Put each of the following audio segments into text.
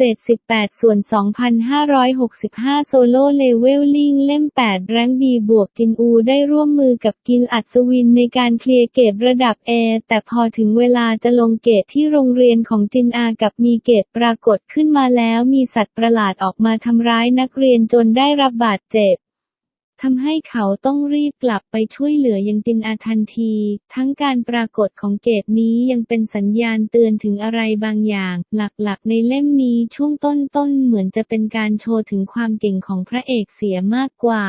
เศษ 18 ส่วน 2,565 โซโล่เลเวลลิงเล่ม 8 แรงบีบวกจินอูได้ร่วมมือกับกินอัศวินในการเคลียร์เกตระดับ A แต่พอถึงเวลาจะลงเกตที่โรงเรียนของจินอากับมีเกตปรากฏขึ้นมาแล้วมีสัตว์ประหลาดออกมาทำร้ายนักเรียนจนได้รับบาดเจ็บ ทำให้เขาต้องรีบกลับไปช่วยเหลือยังตินอาทันที ทั้งการปรากฏของเกตนี้ยังเป็นสัญญาณเตือนถึงอะไรบางอย่าง หลักๆ ในเล่มนี้ช่วงต้นๆเหมือนจะเป็นการโชว์ถึงความเก่งของพระเอกเสียมากกว่า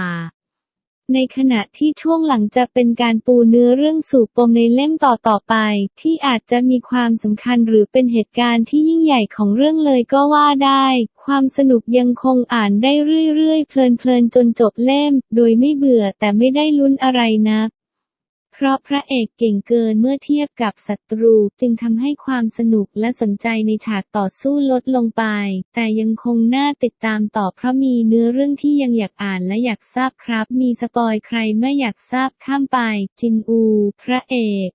ในขณะที่ช่วงหลังจะเป็นการปูเนื้อเรื่องสู่ปมในเล่มต่อๆไป ที่อาจจะมีความสำคัญหรือเป็นเหตุการณ์ที่ยิ่งใหญ่ของเรื่องเลยก็ว่าได้ ความสนุกยังคงอ่านได้เรื่อยๆ เพลินๆจนจบเล่ม โดยไม่เบื่อแต่ไม่ได้ลุ้นอะไรนัก เพราะพระเอกเก่งเกินเมื่อเทียบกับศัตรู จึงทำให้ความสนุกและสนใจในฉากต่อสู้ลดลงไป แต่ยังคงน่าติดตามต่อเพราะมีเนื้อเรื่องที่ยังอยากอ่านและอยากทราบครับ มีสปอยใครไม่อยากทราบข้ามไป จินอู พระเอก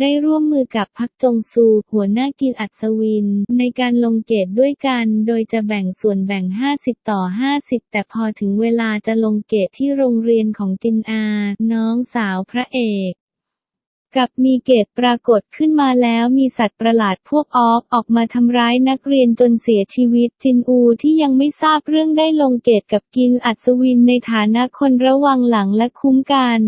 ได้ร่วมมือกับพักจงซู หัวหน้ากินอัศวิน ในการลงเกตด้วยกัน โดยจะแบ่งส่วนแบ่ง 50 ต่อ 50 แต่พอถึงเวลาจะลงเกตที่โรงเรียนของจินอา น้องสาวพระเอกกับมีเกตปรากฏขึ้นมาแล้วมีสัตว์ประหลาดพวกออฟออกมาทำร้ายนักเรียนจนเสียชีวิตจินอูที่ยังไม่ทราบเรื่องได้ลงเกตกับกินอัศวินในฐานะคนระวังหลังและคุ้มกัน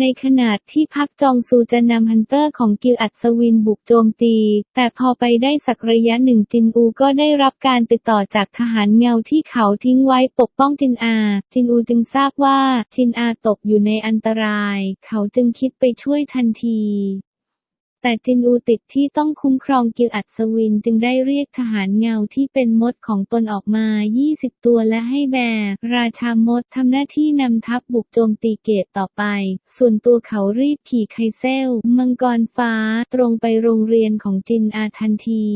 ในขณะที่พักจองซูจะนำฮันเตอร์ของกิลอัศวินบุกโจมตี แต่พอไปได้สักระยะหนึ่งจินอูก็ได้รับการติดต่อจากทหารเงาที่เขาทิ้งไว้ปกป้องจินอา จินอูจึงทราบว่าจินอาตกอยู่ในอันตราย เขาจึงคิดไปช่วยทันที แต่จินอูติดที่ต้องคุ้มครองกิลอัศวินจึงได้เรียกทหารเงาที่เป็นมดของตนออกมา 20 ตัวและให้แบร์ราชามดทำหน้าที่นำทัพบุกโจมตีเกตต่อไป ส่วนตัวเขารีบขี่ไคเซล มังกรฟ้าตรงไปโรงเรียนของจินอาทันที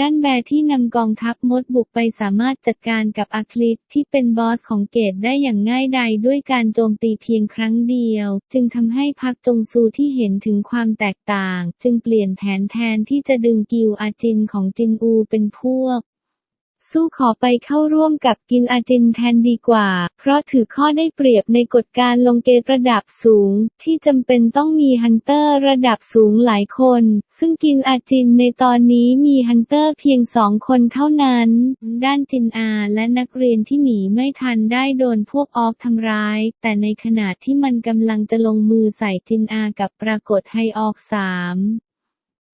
ด้านแบร์ที่นำกองทัพมดบุกไปสามารถจัดการกับอาคลิตที่เป็นบอสของเกตได้อย่างง่ายดายด้วยการโจมตีเพียงครั้งเดียว จึงทำให้พักจงซูที่เห็นถึงความแตกต่าง จึงเปลี่ยนแผนแทนที่จะดึงกิวอาจินของจินอูเป็นพวก สู้ขอไปเข้าร่วมกับกินอาจินแทนดีกว่า เพราะถือข้อได้เปรียบในกฎการลงเกตระดับสูง ที่จำเป็นต้องมีฮันเตอร์ระดับสูงหลายคน ซึ่งกินอาจินในตอนนี้มีฮันเตอร์เพียงสองคนเท่านั้น ด้านจินอาและนักเรียนที่หนีไม่ทันได้โดนพวกออกทำร้าย แต่ในขณะที่มันกำลังจะลงมือใส่จินอากับปรากฏให้ออกสาม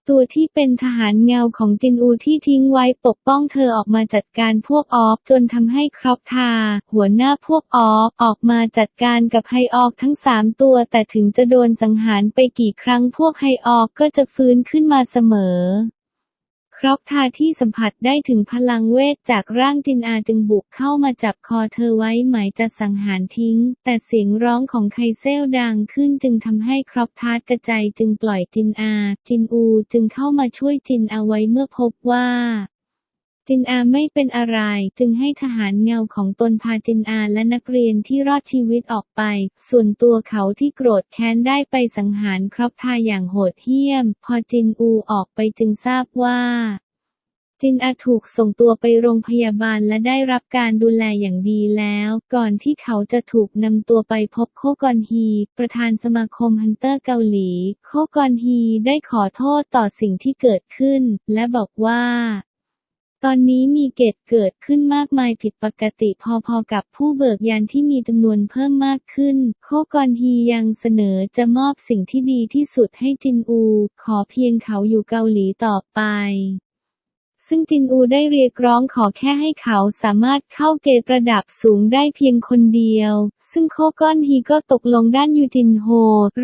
ตัวที่เป็นทหารเงาของจินอูที่ทิ้งไว้ปกป้องเธอออกมาจัดการพวกออฟจนทำให้ครอบทา หัวหน้าพวกออฟออกมาจัดการกับไฮออกทั้งสามตัวแต่ถึงจะโดนสังหารไปกี่ครั้งพวกไฮออกก็จะฟื้นขึ้นมาเสมอ รอกทาที่สัมผัสได้ถึงพลังเวทจากร่างจินอาจึงบุกเข้ามาจับคอเธอไว้หมายจะสังหารทิ้ง แต่เสียงร้องของไคเซลดังขึ้นจึงทำให้ครอกทากระจายจึงปล่อยจินอา จินอูจึงเข้ามาช่วยจินอาไว้เมื่อพบว่า จินอาไม่เป็นอะไร จึงให้ทหารเงาของตนพาจินอาและนักเรียนที่รอดชีวิตออกไป ส่วนตัวเขาที่โกรธแค้นได้ไปสังหารครอบทาอย่างโหดเหี้ยม พอจินอูออกไปจึงทราบว่าจินอาถูกส่งตัวไปโรงพยาบาลและได้รับการดูแลอย่างดีแล้ว ก่อนที่เขาจะถูกนำตัวไปพบโคกอนฮี ประธานสมาคมฮันเตอร์เกาหลี โคกอนฮีได้ขอโทษต่อสิ่งที่เกิดขึ้น และบอกว่า ตอนนี้มีเกตเกิดขึ้นมากมายผิดปกติพอๆกับผู้เบิกยานที่มีจำนวนเพิ่มมากขึ้น โคกอนฮียังเสนอจะมอบสิ่งที่ดีที่สุดให้จินอู ขอเพียงเขาอยู่เกาหลีต่อไป ซึ่งจินอูได้เรียกร้องขอแค่ให้เขาสามารถเข้าเกตระดับสูงได้เพียงคนเดียว ซึ่งโคก้อนฮีก็ตกลงด้านยูจินโฮ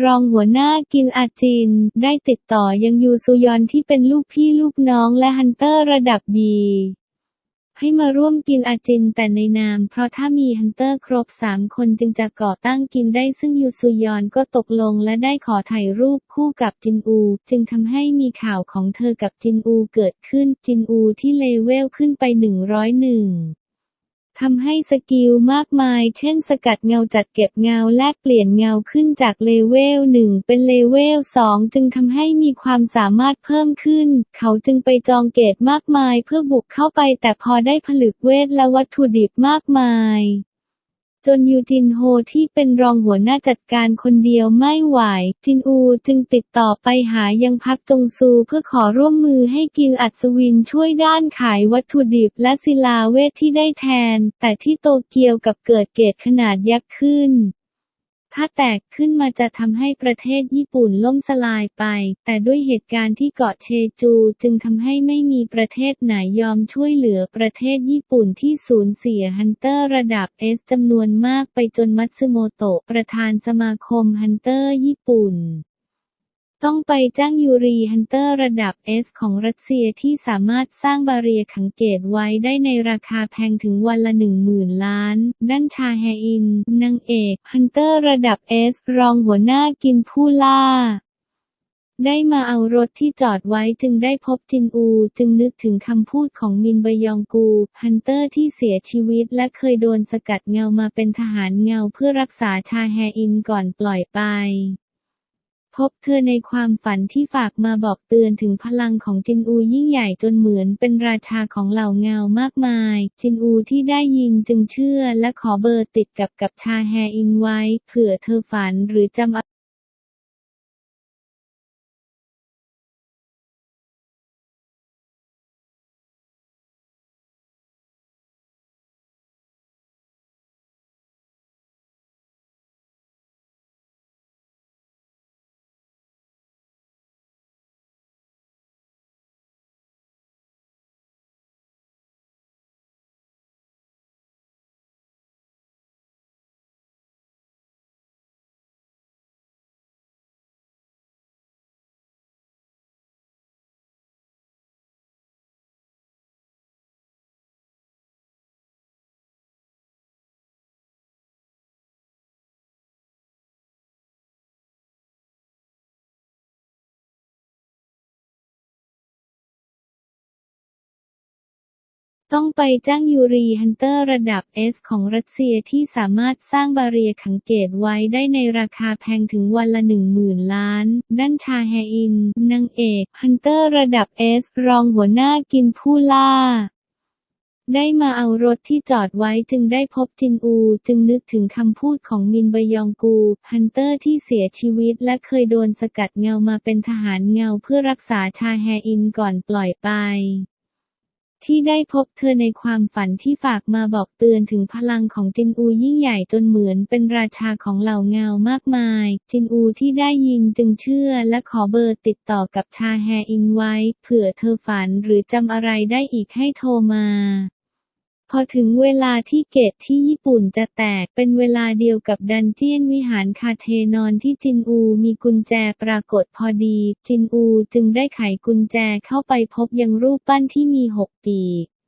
รองหัวหน้ากินอาจิน ได้ติดต่อยังยูซุยอนที่เป็นลูกพี่ลูกน้องและฮันเตอร์ระดับบี ให้มาร่วมกินอาจินแต่ในนาม เพราะถ้ามีฮันเตอร์ครบ3คนจึงจะก่อตั้งกินได้ซึ่งยูซุยอนก็ตกลงและได้ขอถ่ายรูปคู่กับจินอู จึงทำให้มีข่าวของเธอกับจินอูเกิดขึ้นจินอูที่เลเวลขึ้นไป 101 ทำให้สกิลมากมาย เช่นสกัดเงาจัดเก็บเงาแลกเปลี่ยนเงาขึ้นจากเลเวล 1 เป็นเลเวล 2 จึงทำให้มีความสามารถเพิ่มขึ้น เขาจึงไปจองเกตมากมายเพื่อบุกเข้าไปแต่พอได้ผลึกเวทและวัตถุดิบมากมาย จนยูจินโฮที่เป็นรองหัวหน้าจัดการคนเดียวไม่ไหว จินอูจึงติดต่อไปหายังพักจงซูเพื่อขอร่วมมือให้กิลอัศวินช่วยด้านขายวัตถุดิบและศิลาเวทที่ได้แทน แต่ที่โตเกียวกับเกิดเกตขนาดยักษ์ขึ้น ถ้าแตกขึ้นมาจะทำให้ประเทศญี่ปุ่นล่มสลายไป แต่ด้วยเหตุการณ์ที่เกาะเชจูจึงทำให้ไม่มีประเทศไหนยอมช่วยเหลือประเทศญี่ปุ่นที่สูญเสียฮันเตอร์ระดับเอสจำนวนมากไปจนมัตสึโมโตะประธานสมาคมฮันเตอร์ญี่ปุ่น ต้องไปจ้างยูรีฮันเตอร์ระดับ S ของรัสเซียที่สามารถสร้างบาเรียขังเกตไว้ได้ในราคาแพงถึงวันละหนึ่งหมื่นล้าน ด้านชาแฮอิน นางเอกฮันเตอร์ระดับ S รองหัวหน้ากินผู้ล่าได้มาเอารถที่จอดไว้จึงได้พบจินอู จึงนึกถึงคำพูดของมินบยองกูฮันเตอร์ที่เสียชีวิตและเคยโดนสกัดเงามาเป็นทหารเงาเพื่อรักษาชาแฮอินก่อนปล่อยไป บเธอในความฝันที่ฝากมาบอกเตือนถึงพลังของจินอูยิ่งใหญ่จนเหมือนเป็นราชาของเหล่าเงามากมาย จินอูที่ได้ยินจึงเชื่อและขอเบอร์ติดกับกับชาแฮอินไว้เผื่อเธอฝันหรือจำ ต้องไปจ้างยูรีฮันเตอร์ระดับ S ของรัสเซียที่สามารถสร้างบาเรียขังเกตไว้ได้ในราคาแพงถึงวันละหนึ่งหมื่นล้าน ด้านชาแฮอิน นางเอกฮันเตอร์ระดับ S รองหัวหน้ากินผู้ล่าได้มาเอารถที่จอดไว้จึงได้พบจินอู จึงนึกถึงคำพูดของมินบยองกูฮันเตอร์ที่เสียชีวิตและเคยโดนสกัดเงามาเป็นทหารเงาเพื่อรักษาชาแฮอินก่อนปล่อยไป ที่ได้พบเธอในความฝันที่ฝากมาบอกเตือนถึงพลังของจินอูยิ่งใหญ่จนเหมือนเป็นราชาของเหล่าเงามากมาย จินอูที่ได้ยินจึงเชื่อและขอเบอร์ติดต่อกับชาแฮอินไว้ เผื่อเธอฝันหรือจำอะไรได้อีกให้โทรมา พอถึงเวลาที่เกตที่ญี่ปุ่นจะแตกเป็นเวลาเดียวกับดันเจียนวิหารคาเทนอนที่จินอูมีกุญแจปรากฏพอดี จินอูจึงได้ไขกุญแจเข้าไปพบยังรูปปั้นที่มีหกปีก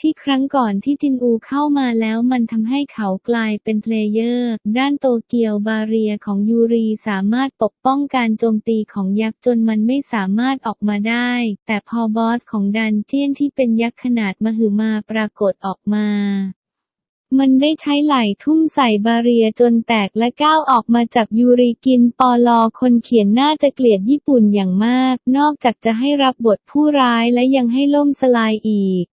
ที่ครั้งก่อนที่จินอูเข้ามาแล้วมันทำให้เขากลายเป็นเพลเยอร์ ด้านโตเกียวบาเรียของยูรีสามารถปกป้องการโจมตีของยักษ์จนมันไม่สามารถออกมาได้ แต่พอบอสของดันเจียนที่เป็นยักษ์ขนาดมหึมาปรากฏออกมามันได้ใช้ไหล่ทุ่มใส่บาเรียจนแตกและก้าวออกมาจับยูริกินปอลอคนเขียนน่าจะเกลียดญี่ปุ่นอย่างมาก นอกจากจะให้รับบทผู้ร้ายและยังให้ล่มสลายอีก